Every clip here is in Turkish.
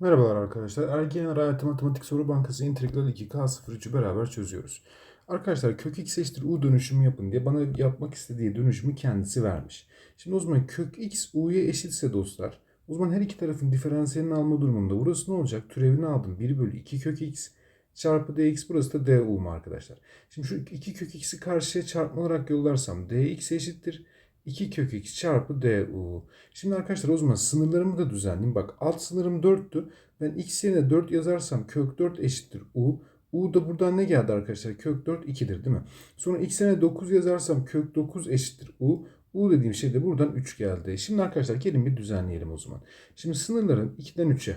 Merhabalar arkadaşlar. Ergen Arayatı Matematik Soru Bankası Integral 2K03'ü beraber çözüyoruz. Arkadaşlar kök x eşittir u dönüşümü yapın diye bana yapmak istediği dönüşümü kendisi vermiş. Şimdi o zaman kök x u'ya eşitse dostlar. O zaman her iki tarafın diferansiyelini alma durumunda burası ne olacak? Türevini aldım. 1 bölü 2 kök x çarpı dx burası da du mu arkadaşlar? Şimdi şu 2 kök x'i karşıya çarpma olarak yollarsam dx eşittir. 2 kök x çarpı du. Şimdi arkadaşlar o zaman sınırlarımı da düzenleyeyim. Bak alt sınırım 4'tü. Ben x yerine 4 yazarsam kök 4 eşittir u. U da buradan ne geldi arkadaşlar? Kök 4 2'dir değil mi? Sonra x yerine 9 yazarsam kök 9 eşittir u. U dediğim şey de buradan 3 geldi. Şimdi arkadaşlar gelin bir düzenleyelim o zaman. Şimdi sınırların 2'den 3'e.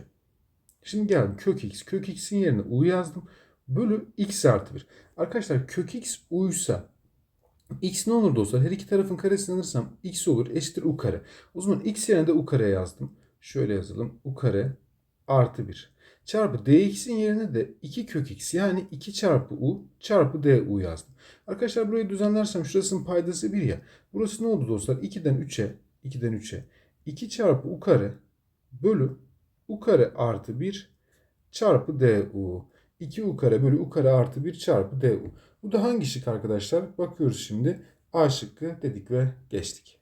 Şimdi geldim kök x. Kök x'in yerine u yazdım. Bölü x artı 1. Arkadaşlar kök x uysa x ne olur dostlar? Her iki tarafın karesini alırsam x olur eşittir u kare. O zaman x yerine de u kare yazdım. Şöyle yazalım. u kare artı 1. Çarpı dx'in yerine de 2 kök x yani 2 çarpı u çarpı du yazdım. Arkadaşlar burayı düzenlersem şurasının paydası 1 ya. Burası ne oldu dostlar? 2'den 3'e 2'den 3'e 2 çarpı u kare bölü u kare artı 1 çarpı du. 2u kare bölü u kare artı 1 çarpı du. Bu da hangi şık arkadaşlar? Bakıyoruz şimdi. A şıkkı dedik ve geçtik.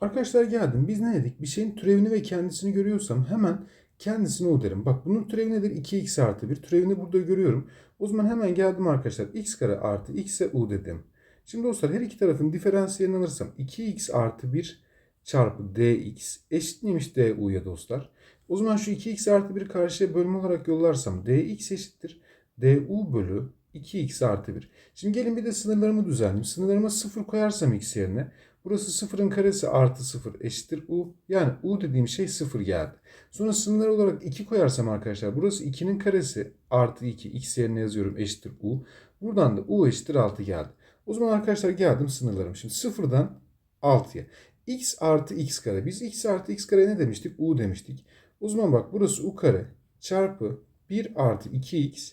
Arkadaşlar geldim. Biz ne dedik? Bir şeyin türevini ve kendisini görüyorsam hemen kendisini o derim. Bak bunun türevi nedir? 2x artı 1. Türevini burada görüyorum. O zaman hemen geldim arkadaşlar. x kare artı x'e u dedim. Şimdi dostlar her iki tarafın diferansiyelini alırsam 2x artı 1 çarpı dx eşit neymiş du'ya dostlar? O zaman şu 2x artı 1 karşıya bölme olarak yollarsam dx eşittir. du bölü 2x artı 1. Şimdi gelin bir de sınırlarımı düzenleyeyim. Sınırlarıma 0 koyarsam x yerine burası 0'ın karesi artı 0 eşittir u. Yani u dediğim şey 0 geldi. Sonra sınırlar olarak 2 koyarsam arkadaşlar burası 2'nin karesi artı 2 x yerine yazıyorum eşittir u. Buradan da u eşittir 6 geldi. O zaman arkadaşlar geldim sınırlarım. Şimdi 0'dan 6'ya. x artı x kare. Biz x artı x kare ne demiştik? u demiştik. O zaman bak burası u kare çarpı 1 artı 2x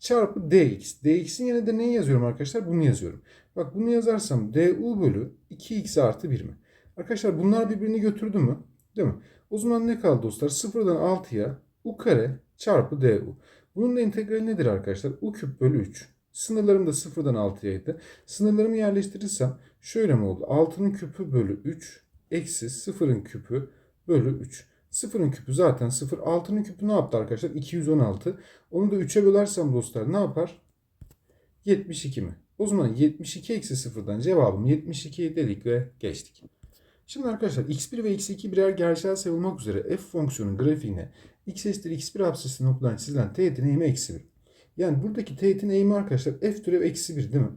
çarpı dx. dx'in yerine de neyi yazıyorum arkadaşlar? Bunu yazıyorum. Bak bunu yazarsam du bölü 2x artı 1 mi? Arkadaşlar bunlar birbirini götürdü mü? Değil mi? O zaman ne kaldı dostlar? 0'dan 6'ya u kare çarpı du. Bunun da integrali nedir arkadaşlar? u küp bölü 3. Sınırlarım da 0'dan 6'yaydı. Sınırlarımı yerleştirirsem şöyle mi oldu? 6'nın küpü bölü 3 eksi 0'ın küpü bölü 3. Sıfırın küpü zaten sıfır. Altının küpü ne yaptı arkadaşlar? 216. Onu da 3'e bölersem dostlar ne yapar? 72 mi? O zaman 72 eksi sıfırdan cevabım 72 dedik ve geçtik. Şimdi arkadaşlar x1 ve x2 birer gerçel sayı olmak üzere f fonksiyonun grafiğine x eşittir x1 absesi noktadan çizilen teğetin eğimi eksi 1. Yani buradaki teğetin eğimi arkadaşlar f türev eksi 1 değil mi?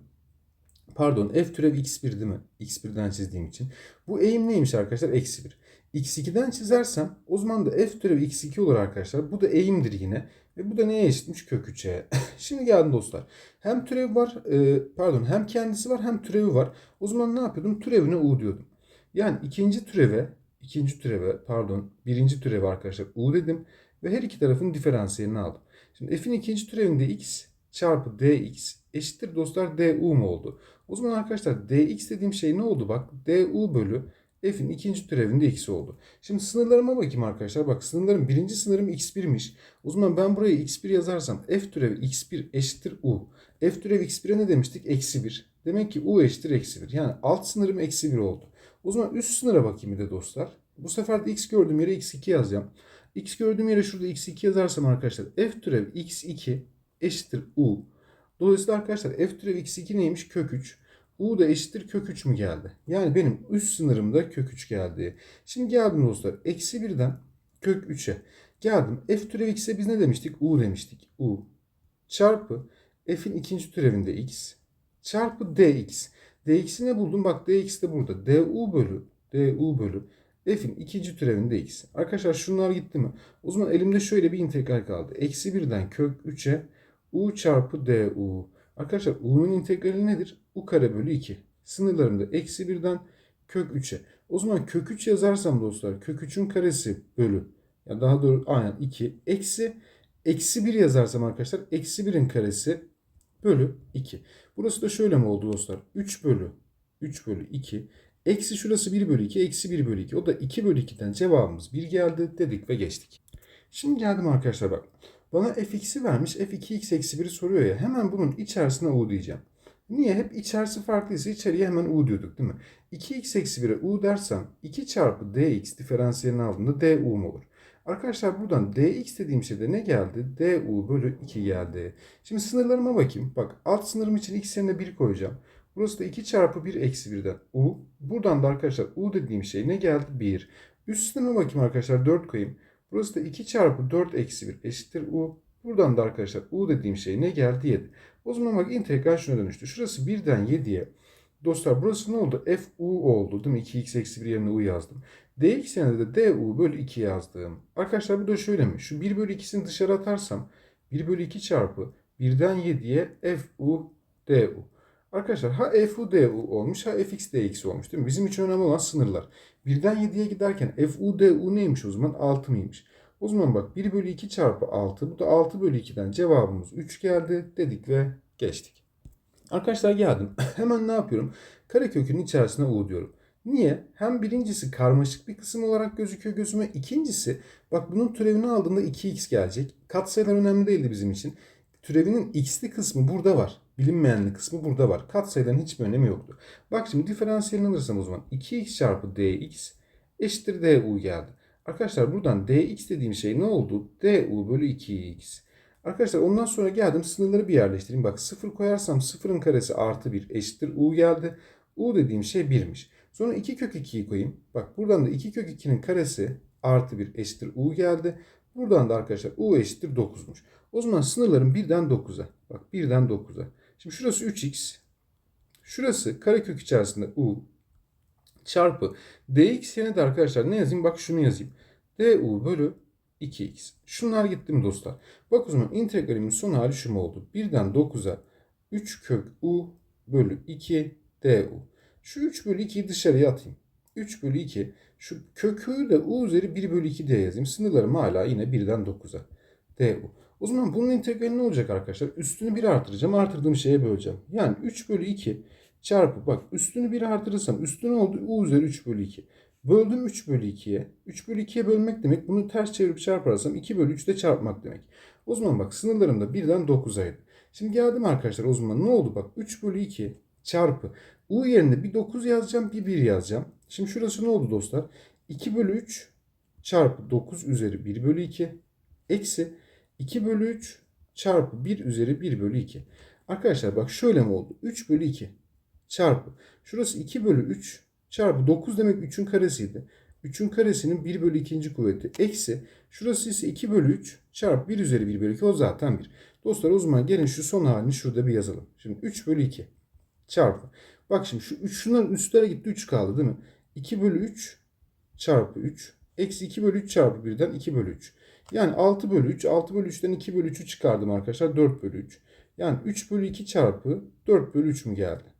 Pardon f türev x1 değil mi? x1'den çizdiğim için. Bu eğim neymiş arkadaşlar? Eksi 1 x2'den çizersem o zaman da f türevi x2 olur arkadaşlar. Bu da eğimdir yine. Ve bu da neye eşitmiş? Kök 3'e. Şimdi geldim dostlar. Hem türev var e, pardon hem kendisi var hem türevi var. O zaman ne yapıyordum? Türevine u diyordum. Yani ikinci türeve ikinci türeve pardon birinci türeve arkadaşlar u dedim. Ve her iki tarafın diferansiyelini aldım. Şimdi f'in ikinci türevinde x çarpı dx eşittir dostlar du mu oldu? O zaman arkadaşlar dx dediğim şey ne oldu? Bak du bölü f'in ikinci türevinde x oldu. Şimdi sınırlarıma bakayım arkadaşlar. Bak sınırlarım birinci sınırım x1'miş. O zaman ben buraya x1 yazarsam f türevi x1 eşittir u. f türevi x1'e ne demiştik? Eksi 1. Demek ki u eşittir eksi 1. Yani alt sınırım eksi 1 oldu. O zaman üst sınıra bakayım bir de dostlar. Bu sefer de x gördüğüm yere x2 yazacağım. x gördüğüm yere şurada x2 yazarsam arkadaşlar f türev x2 eşittir u. Dolayısıyla arkadaşlar f türev x2 neymiş? Kök 3. U da eşittir kök 3 mü geldi? Yani benim üst sınırımda kök 3 geldi. Şimdi geldim dostlar. Eksi 1'den kök 3'e. Geldim. F türev x'e biz ne demiştik? U demiştik. U çarpı f'in ikinci türevinde x çarpı dx. dx'i ne buldum? Bak dx de burada. du bölü du bölü f'in ikinci türevinde x. Arkadaşlar şunlar gitti mi? O zaman elimde şöyle bir integral kaldı. Eksi 1'den kök 3'e u çarpı du. Arkadaşlar u'nun integrali nedir? U kare bölü 2. Sınırlarımda eksi 1'den kök 3'e. O zaman kök 3 yazarsam dostlar kök 3'ün karesi bölü. Ya daha doğru aynen 2. Eksi eksi 1 yazarsam arkadaşlar eksi 1'in karesi bölü 2. Burası da şöyle mi oldu dostlar? 3 bölü 3 bölü 2. Eksi şurası 1 bölü 2. Eksi 1 bölü 2. O da 2 bölü 2'den cevabımız 1 geldi dedik ve geçtik. Şimdi geldim arkadaşlar bak. Bana fx'i vermiş f2x eksi 1'i soruyor ya. Hemen bunun içerisine u diyeceğim. Niye? Hep içerisi farklıysa içeriye hemen u diyorduk değil mi? 2x eksi 1'e u dersem 2 çarpı dx diferansiyelini aldığımda du mu olur? Arkadaşlar buradan dx dediğim şeyde ne geldi? du bölü 2 geldi. Şimdi sınırlarıma bakayım. Bak alt sınırım için x yerine 1 koyacağım. Burası da 2 çarpı 1 eksi 1'den u. Buradan da arkadaşlar u dediğim şey ne geldi? 1. Üst sınırıma bakayım arkadaşlar 4 koyayım. Burası da 2 çarpı 4 eksi 1 eşittir u. Buradan da arkadaşlar u dediğim şey ne geldi? 7. O zaman bak integral şuna dönüştü. Şurası 1'den 7'ye. Dostlar burası ne oldu? f u oldu değil mi? 2x eksi 1 yerine u yazdım. dx yerine de du bölü 2 yazdım. Arkadaşlar bu da şöyle mi? Şu 1 bölü 2'sini dışarı atarsam 1 bölü 2 çarpı 1'den 7'ye f u du. Arkadaşlar ha f u du olmuş ha fx dx olmuş değil mi? Bizim için önemli olan sınırlar. 1'den 7'ye giderken f u du neymiş o zaman? 6 mıymış? O zaman bak 1 bölü 2 çarpı 6. Bu da 6 bölü 2'den cevabımız 3 geldi dedik ve geçtik. Arkadaşlar geldim. Hemen ne yapıyorum? Karekökün içerisine u diyorum. Niye? Hem birincisi karmaşık bir kısım olarak gözüküyor gözüme. İkincisi bak bunun türevini aldığında 2x gelecek. Katsayılar önemli değildi bizim için. Türevinin x'li kısmı burada var. Bilinmeyenli kısmı burada var. Katsayıların hiçbir önemi yoktu. Bak şimdi diferansiyelini alırsam o zaman 2x çarpı dx eşittir du geldi. Arkadaşlar buradan dx dediğim şey ne oldu? du bölü 2x. Arkadaşlar ondan sonra geldim sınırları bir yerleştireyim. Bak 0 koyarsam 0'ın karesi artı 1 eşittir u geldi. u dediğim şey 1'miş. Sonra 2 kök 2'yi koyayım. Bak buradan da 2 kök 2'nin karesi artı 1 eşittir u geldi. Buradan da arkadaşlar u eşittir 9'muş. O zaman sınırlarım 1'den 9'a. Bak 1'den 9'a. Şimdi şurası 3x. Şurası karekök içerisinde u çarpı dx yerine de arkadaşlar ne yazayım? Bak şunu yazayım. du bölü 2x. Şunlar gitti mi dostlar? Bak o zaman integralimin son hali şu mu oldu? 1'den 9'a 3 kök u bölü 2 du. Şu 3 bölü 2'yi dışarıya atayım. 3 bölü 2. Şu kökü de u üzeri 1 bölü 2 diye yazayım. Sınırlarım hala yine 1'den 9'a. du. O zaman bunun integrali ne olacak arkadaşlar? Üstünü 1 artıracağım. Artırdığım şeye böleceğim. Yani 3 bölü 2 çarpı bak üstünü 1 artırırsam üstü ne oldu? u üzeri 3 bölü 2. Böldüm 3 bölü 2'ye. 3 bölü 2'ye bölmek demek. Bunu ters çevirip çarparsam 2 bölü 3'te çarpmak demek. O zaman bak sınırlarım da 1'den 9'aydı. Şimdi geldim arkadaşlar o zaman ne oldu bak 3 bölü 2 çarpı u yerine bir 9 yazacağım bir 1 yazacağım. Şimdi şurası ne oldu dostlar? 2 bölü 3 çarpı 9 üzeri 1 bölü 2 eksi 2 bölü 3 çarpı 1 üzeri 1 bölü 2. Arkadaşlar bak şöyle mi oldu? 3 bölü 2 çarpı. Şurası 2 bölü 3 çarpı 9 demek 3'ün karesiydi. 3'ün karesinin 1 bölü 2. kuvveti. Eksi. Şurası ise 2 bölü 3 çarpı 1 üzeri 1 bölü 2 o zaten 1. Dostlar o zaman gelin şu son halini şurada bir yazalım. Şimdi 3 bölü 2 çarpı. Bak şimdi şu 3 şunların üstlere gitti 3 kaldı değil mi? 2 bölü 3 çarpı 3 eksi 2 bölü 3 çarpı 1'den 2 bölü 3. Yani 6 bölü 3. 6 bölü 3'ten 2 bölü 3'ü çıkardım arkadaşlar. 4 bölü 3. Yani 3 bölü 2 çarpı 4 bölü 3 mü geldi?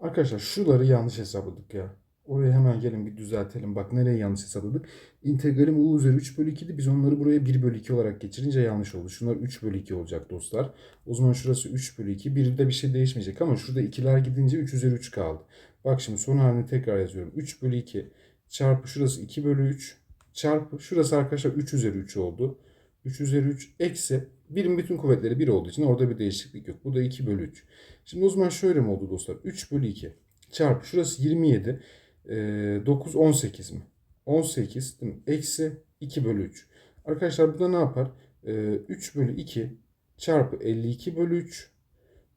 Arkadaşlar şuları yanlış hesapladık ya. Oraya hemen gelin bir düzeltelim. Bak nereye yanlış hesapladık. İntegralim u üzeri 3 bölü 2'di. Biz onları buraya 1 bölü 2 olarak geçirince yanlış oldu. Şunlar 3 bölü 2 olacak dostlar. O zaman şurası 3 bölü 2. Birde bir şey değişmeyecek ama şurada 2'ler gidince 3 üzeri 3 kaldı. Bak şimdi son halini tekrar yazıyorum. 3 bölü 2 çarpı şurası 2 bölü 3 çarpı şurası arkadaşlar 3 üzeri 3 oldu. 3 üzeri 3 eksi birim bütün kuvvetleri 1 olduğu için orada bir değişiklik yok. Bu da 2 bölü 3. Şimdi o zaman şöyle mi oldu dostlar? 3 bölü 2 çarpı şurası 27. E, 9 18 mi? 18 değil mi? Eksi 2 bölü 3. Arkadaşlar burada ne yapar? E, 3 bölü 2 çarpı 52 bölü 3.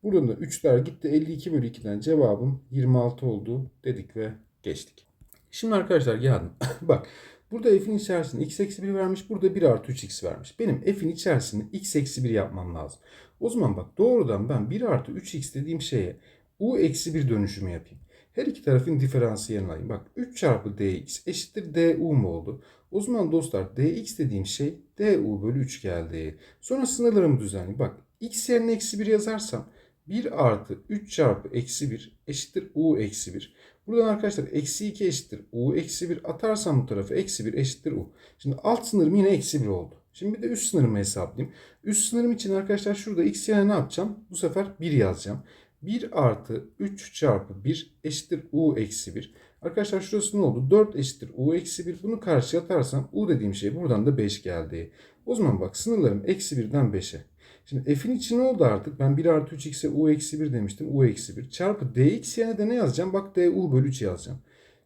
Buradan da 3'ler gitti. 52 bölü 2'den cevabım 26 oldu dedik ve geçtik. Şimdi arkadaşlar geldim. Bak Burada f'in içerisinde x eksi 1 vermiş. Burada 1 artı 3x vermiş. Benim f'in içerisinde x eksi 1 yapmam lazım. O zaman bak doğrudan ben 1 artı 3x dediğim şeye u eksi 1 dönüşümü yapayım. Her iki tarafın diferansiyelini alayım. Bak 3 çarpı dx eşittir du mu oldu? O zaman dostlar dx dediğim şey du bölü 3 geldi. Sonra sınırlarımı düzenleyeyim. Bak x yerine eksi 1 yazarsam 1 artı 3 çarpı eksi 1 eşittir u eksi 1. Buradan arkadaşlar eksi 2 eşittir u eksi 1 atarsam bu tarafa eksi 1 eşittir u. Şimdi alt sınırım yine eksi 1 oldu. Şimdi bir de üst sınırımı hesaplayayım. Üst sınırım için arkadaşlar şurada x yerine ne yapacağım? Bu sefer 1 yazacağım. 1 artı 3 çarpı 1 eşittir u eksi 1. Arkadaşlar şurası ne oldu? 4 eşittir u eksi 1. Bunu karşıya atarsam u dediğim şey buradan da 5 geldi. O zaman bak sınırlarım eksi 1'den 5'e. Şimdi f'in içi ne oldu artık? Ben 1 artı 3x'e u eksi 1 demiştim. u eksi 1 çarpı dx yerine de ne yazacağım? Bak du bölü 3 yazacağım.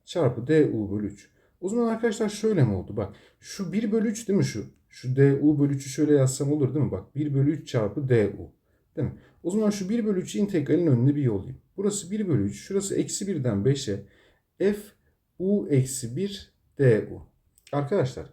Çarpı du bölü 3. O zaman arkadaşlar şöyle mi oldu? Bak şu 1 bölü 3 değil mi şu? Şu du bölü 3'ü şöyle yazsam olur değil mi? Bak 1 bölü 3 çarpı du. Değil mi? O zaman şu 1 bölü 3 integralin önüne bir yollayayım. Burası 1 bölü 3. Şurası eksi 1'den 5'e f u eksi 1 du. Arkadaşlar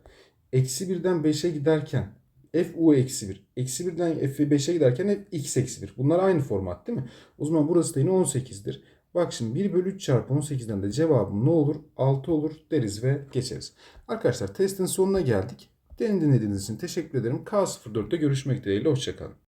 eksi 1'den 5'e giderken f u eksi 1. Eksi 1'den f 5'e giderken f x eksi 1. Bunlar aynı format değil mi? O zaman burası da yine 18'dir. Bak şimdi 1 bölü 3 çarpı 18'den de cevabım ne olur? 6 olur deriz ve geçeriz. Arkadaşlar testin sonuna geldik. Beni dinlediğiniz için teşekkür ederim. K04'te görüşmek dileğiyle. Hoşçakalın.